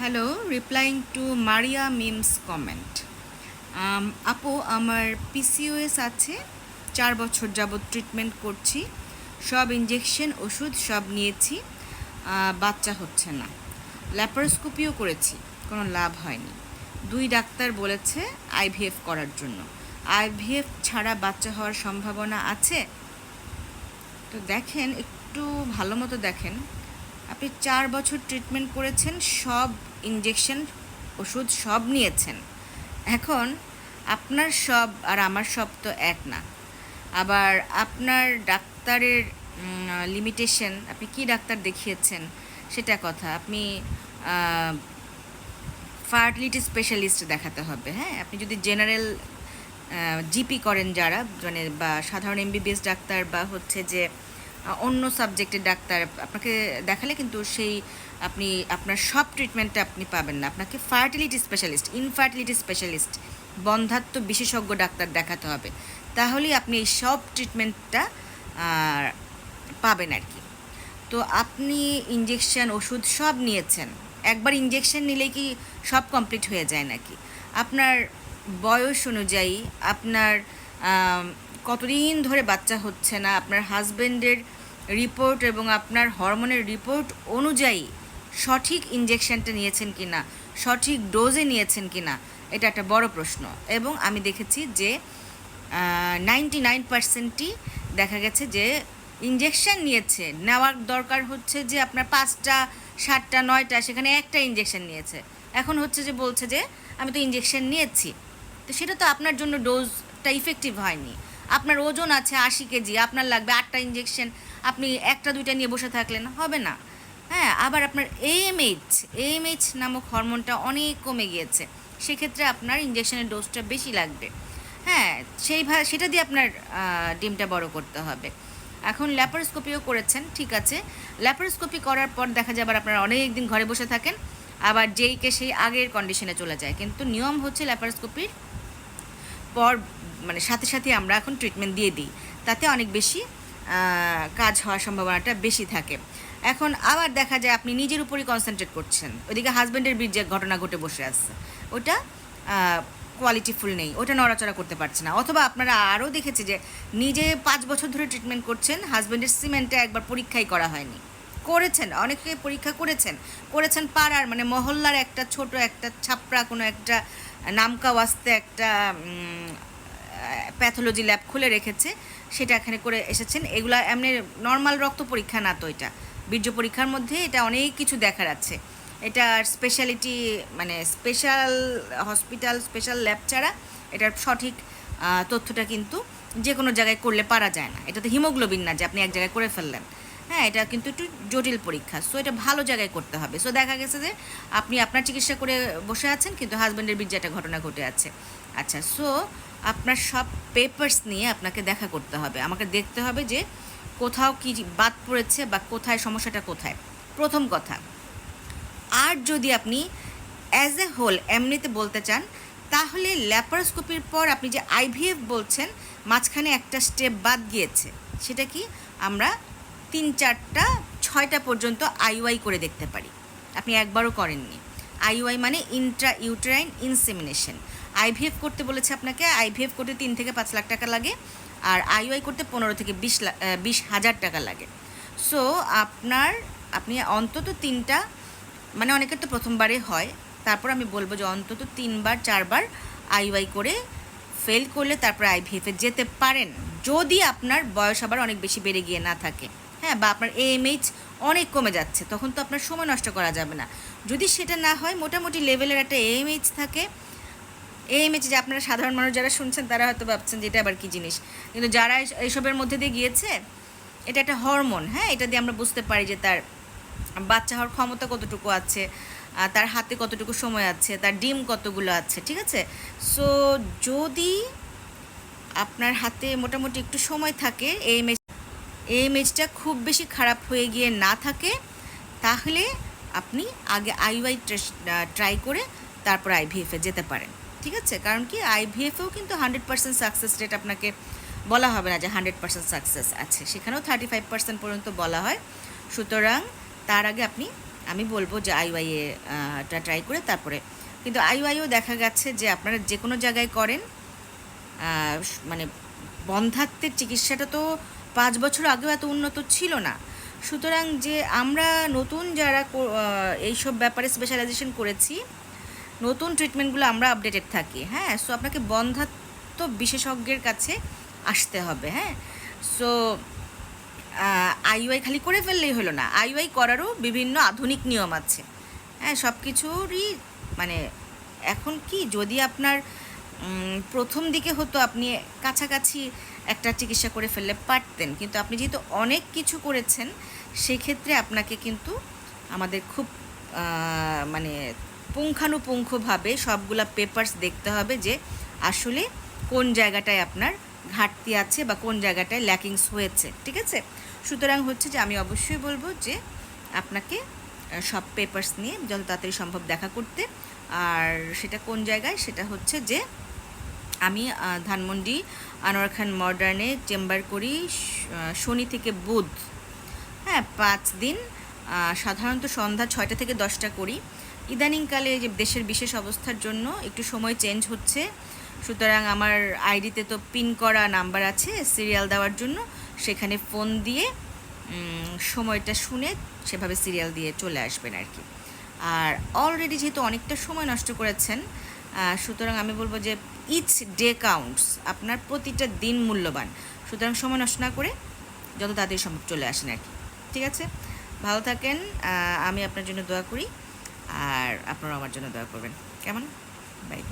Hello replying to Maria Mim's comment আপু, আমার PCOS আছে। চার বছর যাবৎ ট্রিটমেন্ট করছি। সব ইঞ্জেকশন ওষুধ সব নিয়েছি। বাচ্চা হচ্ছে না। ল্যাপারোস্কোপিও করেছি। কোনো লাভ হয়নি। দুই ডাক্তার বলেছে আইভিএফ করার জন্য। আইভিএফ ছাড়া বাচ্চা হওয়ার সম্ভাবনা আছে? তো দেখেন, একটু ভালো মতো দেখেন। আপনি চার বছর ট্রিটমেন্ট করেছেন, সব ইঞ্জেকশন ওষুধ সব নিয়েছেন। এখন আপনার সব আর আমার সব তো এক না। আবার আপনার ডাক্তারের লিমিটেশন আপনি কি ডাক্তার দেখিয়েছেন? সেটা কথা। আপনি ফার্টিলিটি স্পেশালিস্ট দেখাতে হবে হ্যাঁ? আপনি যদি জেনারেল জিপি করেন যারা মানে বা সাধারণ এমবিবিএস ডাক্তার বা হচ্ছে যে অন্য সাবজেক্টের ডাক্তার আপনাকে দেখালে কিন্তু সেই আপনি, আপনার সব ট্রিটমেন্টটা আপনি পাবেন না। আপনাকে ফার্টিলিটি স্পেশালিস্ট ইনফার্টিলিটি স্পেশালিস্ট বন্ধাত্ম বিশেষজ্ঞ ডাক্তার দেখাতে হবে। তাহলেই আপনি এই সব ট্রিটমেন্টটা পাবেন আর কি। তো আপনি ইঞ্জেকশন ওষুধ সব নিয়েছেন। একবার ইঞ্জেকশন নিলেই কি সব কমপ্লিট হয়ে যায় নাকি? আপনার বয়স অনুযায়ী আপনার কতদিন ধরে বাচ্চা হচ্ছে না, আপনার হাজবেন্ডের রিপোর্ট এবং আপনার হরমোনের রিপোর্ট অনুযায়ী সঠিক ইঞ্জেকশনটা নিয়েছেন কি না সঠিক ডোজে নিয়েছেন কি না এটা একটা বড় প্রশ্ন। এবং আমি দেখেছি যে নাইনটি নাইন পার্সেন্টই দেখা গেছে যে ইঞ্জেকশন নিয়েছে, নেওয়ার দরকার হচ্ছে যে আপনার পাঁচটা, সাতটা, নয়টা, সেখানে একটা ইঞ্জেকশন নিয়েছে। এখন হচ্ছে যে বলছে যে, আমি তো ইঞ্জেকশন নিয়েছি। তো সেটা তো আপনার জন্য ডোজটা ইফেক্টিভ হয়নি। আপনার ওজন আছে আশি কেজি, আপনার লাগবে আটটা ইঞ্জেকশন আপনি একটা, দুইটা নিয়ে বসে থাকলেন, হবে না। হ্যাঁ আবার আপনার এএমএইচ এএমএইচ নামক হরমোনটা অনেক কমে গিয়েছে, সেক্ষেত্রে আপনার ইঞ্জেকশনের ডোজটা বেশি লাগবে। হ্যাঁ সেইভাবে সেটা দিয়ে আপনার ডিমটা বড় করতে হবে। এখন ল্যাপারোস্কোপিও করেছেন, ঠিক আছে। ল্যাপারোস্কোপি করার পর দেখা যায় আবার আপনারা অনেক দিন ঘরে বসে থাকেন, আবার যেই কে সেই আগের কন্ডিশনে চলে যায়। কিন্তু নিয়ম হচ্ছে ল্যাপারোস্কোপির পর মানে সাথে সাথে আমরা এখন ট্রিটমেন্ট দিয়ে দিই। তাতে অনেক বেশি কাজ হওয়ার সম্ভাবনাটা বেশি থাকে। এখন আবার দেখা যায় আপনি নিজের উপরই কনসেন্ট্রেট করছেন। ওইদিকে হাজব্যান্ডের বীর্যে ঘটনা ঘটে বসে আছে, ওটা কোয়ালিটিফুল নেই। ওটা নড়াচড়া করতে পারছে না। অথবা আপনারা আরও দেখেছে যে নিজে পাঁচ বছর ধরে ট্রিটমেন্ট করছেন হাজব্যান্ডের সিমেন্টটা একবার পরীক্ষাই করা হয়নি। করেছেন, অনেকে পরীক্ষা করেছেন করেছেন পাড়ার মানে মহল্লার একটা ছোট একটা ছাপড়া কোনো একটা নামকা ওয়াস্তে একটা প্যাথোলজি ল্যাব খুলে রেখেছে, সেটা এখানে করে এসেছেন। এগুলা এমনি নর্মাল রক্ত পরীক্ষা না তো এটা। বীর্য পরীক্ষার মধ্যে এটা অনেক কিছু দেখার আছে। এটা স্পেশালিটি মানে স্পেশাল হসপিটাল স্পেশাল ল্যাব ছাড়া এটার সঠিক তথ্যটা কিন্তু যে কোনো জায়গায় করলে পারা যায় না। এটা তো হিমোগ্লোবিন না যে আপনি এক জায়গায় করে ফেললেন। হ্যাঁ এটা কিন্তু একটু জটিল পরীক্ষা। সো এটা ভালো জায়গায় করতে হবে। সো দেখা গেছে যে আপনি আপনার চিকিৎসা করে বসে আছেন, কিন্তু হাজব্যান্ডের বীর্যে একটা ঘটনা ঘটে আছে। আচ্ছা সো আপনার সব পেপার্স নিয়ে আপনাকে দেখা করতে হবে। আমাকে দেখতে হবে যে কোথাও কি বাদ পড়েছে বা কোথায়, সমস্যাটা কোথায়। প্রথম কথা, আর যদি আপনি অ্যাজ এ হোল এমনিতে বলতে চান, তাহলে ল্যাপারোস্কোপির পর আপনি যে আইভিএফ বলছেন, মাঝখানে একটা স্টেপ বাদ গিয়েছে। সেটা কি? আমরা তিন চারটা, ছয়টা পর্যন্ত আইওয়াই করে দেখতে পারি। আপনি একবারও করেননি। আইওয়াই মানে ইন্ট্রা ইউটেরাইন ইনসেমিনেশন আইভিএফ করতে বলেছে আপনাকে আইভিএফ করতে তিন থেকে পাঁচ লাখ টাকা লাগে আর আইওয়াই করতে পনেরো থেকে বিশ লাখ বিশ হাজার টাকা লাগে। সো আপনার, আপনি অন্তত তিনটা মানে অনেকের তো প্রথমবারে হয়, তারপর আমি বলব যে অন্তত তিনবার, চারবার আইওয়াই করে ফেল করলে তারপর আইভিএফে যেতে পারেন। যদি আপনার বয়স আবার অনেক বেশি বেড়ে গিয়ে না থাকে। হ্যাঁ বা আপনার এএমএইচ অনেক কমে যাচ্ছে, তখন তো আপনার সময় নষ্ট করা যাবে না। যদি সেটা না হয়, মোটামুটি লেভেলের একটা এএমএইচ থাকে। এএমএইচ যে আপনারা সাধারণ মানুষ যারা শুনছেন, তারা হয়তো ভাবছেন যে এটা আবার কী জিনিস? কিন্তু যারা এইসবের মধ্যে দিয়ে গিয়েছে, এটা একটা হরমোন হ্যাঁ? এটা দিয়ে আমরা বুঝতে পারি যে তার বাচ্চা হওয়ার ক্ষমতা কতটুকু আছে তার হাতে কতটুকু সময় আছে, তার ডিম কতগুলো আছে, ঠিক আছে? সো যদি আপনার হাতে মোটামুটি একটু সময় থাকে এই এই খুব বেশি খারাপ হয়ে গিয়ে না থাকে, তাহলে আপনি আগে আইওয়াই ট্রাই করে তারপর আইভিএফে যেতে পারেন। ঠিক আছে? কারণ কি আইভিএফেও কিন্তু হান্ড্রেড পার্সেন্ট সাকসেস রেট আপনাকে বলা হবে না যে হান্ড্রেড পার্সেন্ট সাকসেস আছে। সেখানেও থার্টি ফাইভ পার্সেন্ট পর্যন্ত বলা হয়। সুতরাং তার আগে আপনি, আমি বলব যে আইওয়াইএটা ট্রাই করে তারপরে। কিন্তু আইওয়াইও দেখা গেছে যে আপনারা যে কোনো জায়গায় করেন মানে বন্ধাত্মের চিকিৎসাটা তো পাঁচ বছর আগেও এত উন্নত ছিল না। সুতরাং যে আমরা নতুন যারা এইসব ব্যাপারে স্পেশালাইজেশন করেছি, নতুন ট্রিটমেন্টগুলো আমরা আপডেটেড থাকি হ্যাঁ? সো আপনাকে বন্ধাত্ম বিশেষজ্ঞের কাছে আসতে হবে হ্যাঁ? সো আইওয়াই খালি করে ফেললেই হলো না। আইওয়াই করারও বিভিন্ন আধুনিক নিয়ম আছে। হ্যাঁ সব কিছুরই মানে এখন কি, যদি আপনার প্রথম দিকে হতো আপনি কাছাকাছি একটা চিকিৎসা করে ফেললে পারতেন। কিন্তু আপনি যেহেতু অনেক কিছু করেছেন, সেক্ষেত্রে আপনাকে কিন্তু আমাদের খুব মানে পুঙ্খানুপুঙ্খভাবে সবগুলা পেপার্স দেখতে হবে যে আসলে কোন জায়গাটায় আপনার ঘাটতি আছে বা কোন জায়গাটায় ল্যাকিংস হয়েছে, ঠিক আছে? সুতরাং হচ্ছে যে আমি অবশ্যই বলব যে আপনাকে সব পেপার্স নিয়ে যত তাড়াতাড়ি সম্ভব দেখা করতে। আর সেটা কোন জায়গায়? সেটা হচ্ছে যে আমি ধানমন্ডি আনোয়ার খান মডার্নে চেম্বার করি শনি থেকে বুধ। হ্যাঁ পাঁচ দিন সাধারণত সন্ধ্যা ছয়টা থেকে দশটা করি। ইদানিংকালে যে দেশের বিশেষ অবস্থার জন্য একটু সময় চেঞ্জ হচ্ছে। সুতরাং আমার আইডিতে তো পিন করা নাম্বার আছে সিরিয়াল দেওয়ার জন্য। সেখানে ফোন দিয়ে সময়টা শুনে সেভাবে সিরিয়াল দিয়ে চলে আসবেন আর কি। আর অলরেডি যেহেতু অনেকটা সময় নষ্ট করেছেন সুতরাং আমি বলব যে ইচ ডে কাউন্টস আপনার প্রতিটা দিন মূল্যবান। সুতরাং সময় নষ্ট না করে যত তাড়াতাড়ি সম্ভব চলে আসেন আর কি। ঠিক আছে? ভালো থাকেন। আমি আপনার জন্য দোয়া করি। আর আপনারা আমার জন্য দোয়া করবেন। কেমন? বাই